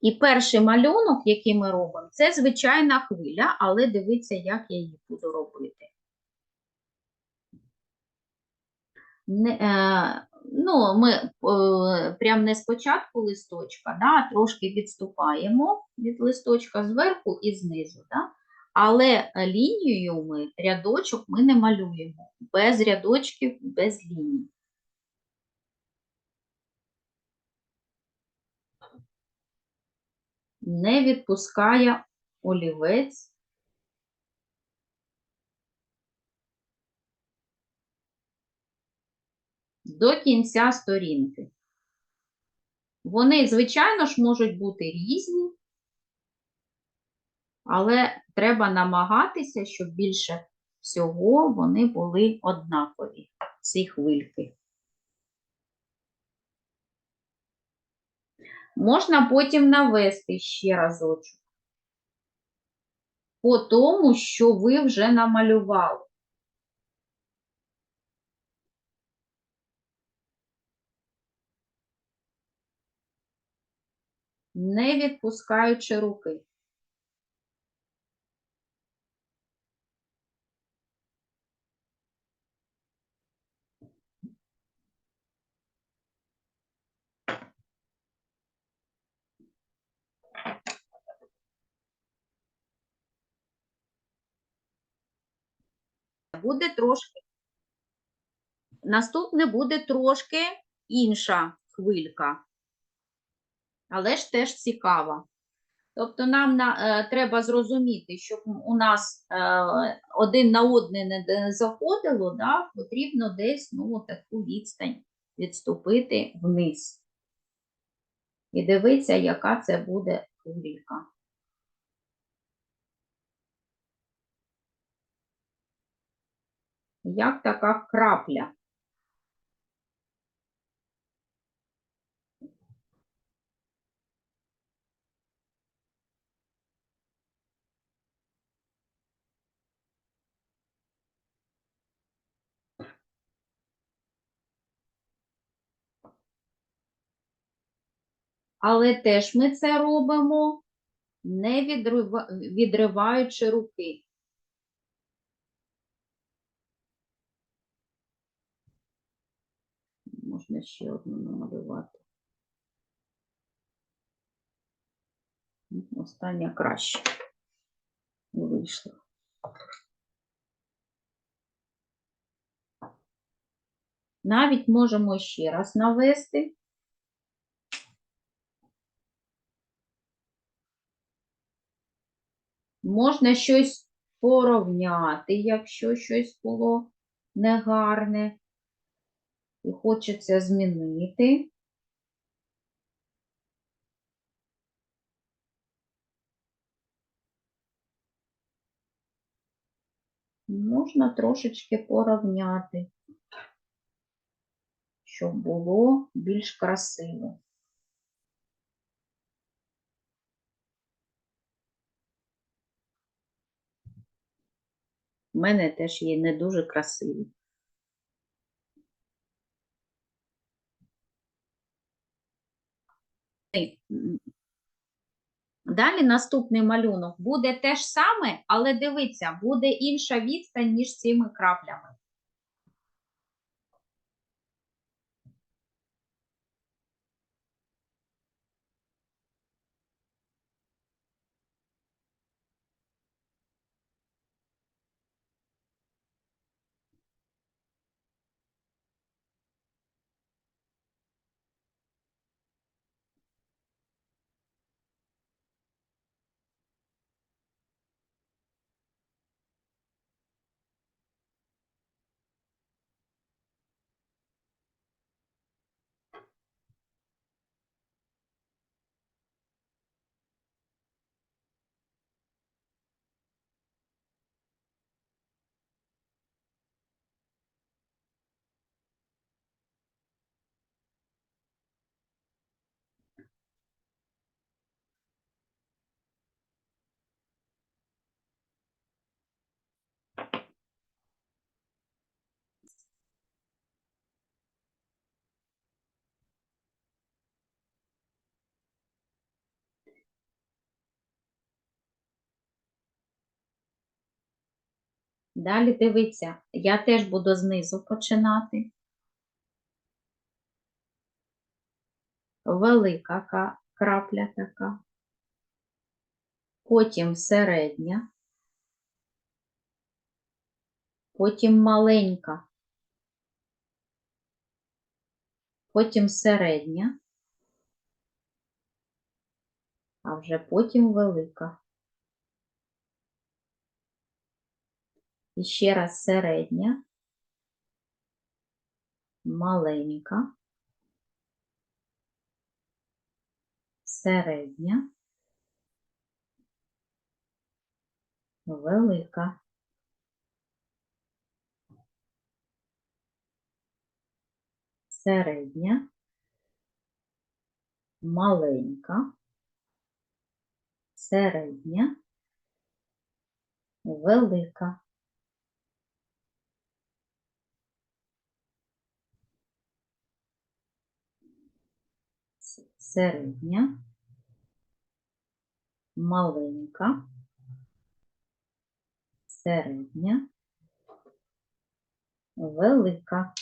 І перший малюнок, який ми робимо, це звичайна хвиля, але дивіться, як я її буду робити. Не, е, ну, ми е, прям не спочатку листочка, да, трошки відступаємо від листочка зверху і знизу. Да? Але лінією ми рядочок ми не малюємо. Без рядочків, без ліній. Не відпускає олівець. До кінця сторінки. Вони, звичайно ж, можуть бути різні, але треба намагатися, щоб більше всього вони були однакові, ці хвильки. Можна потім навести ще разочок. По тому, що ви вже намалювали. Не відпускаючи руки. Буде трошки. Наступне буде трошки інша хвилька, але ж теж цікава. Тобто нам на, е, треба зрозуміти, щоб у нас е, один на один не заходило, да, потрібно десь ну, таку відстань відступити вниз. І дивитися, яка це буде хвилька. Як така крапля. Але теж ми це робимо, не відрива- відриваючи руки. Можна ще одну намалювати. Остання краще вийшла. Навіть можемо ще раз навести. Можна щось порівняти, якщо щось було негарне і хочеться змінити. Можна трошечки порівняти, щоб було більш красиво. У мене теж є не дуже красиві. Далі наступний малюнок. Буде те ж саме, але дивіться, буде інша відстань між цими краплями. Далі дивіться, я теж буду знизу починати. Велика крапля така. Потім середня. Потім маленька. Потім середня. А вже потім велика. І ще раз середня, маленька, середня, велика. Середня, маленька, середня, велика. Середня, маленька, середня, велика.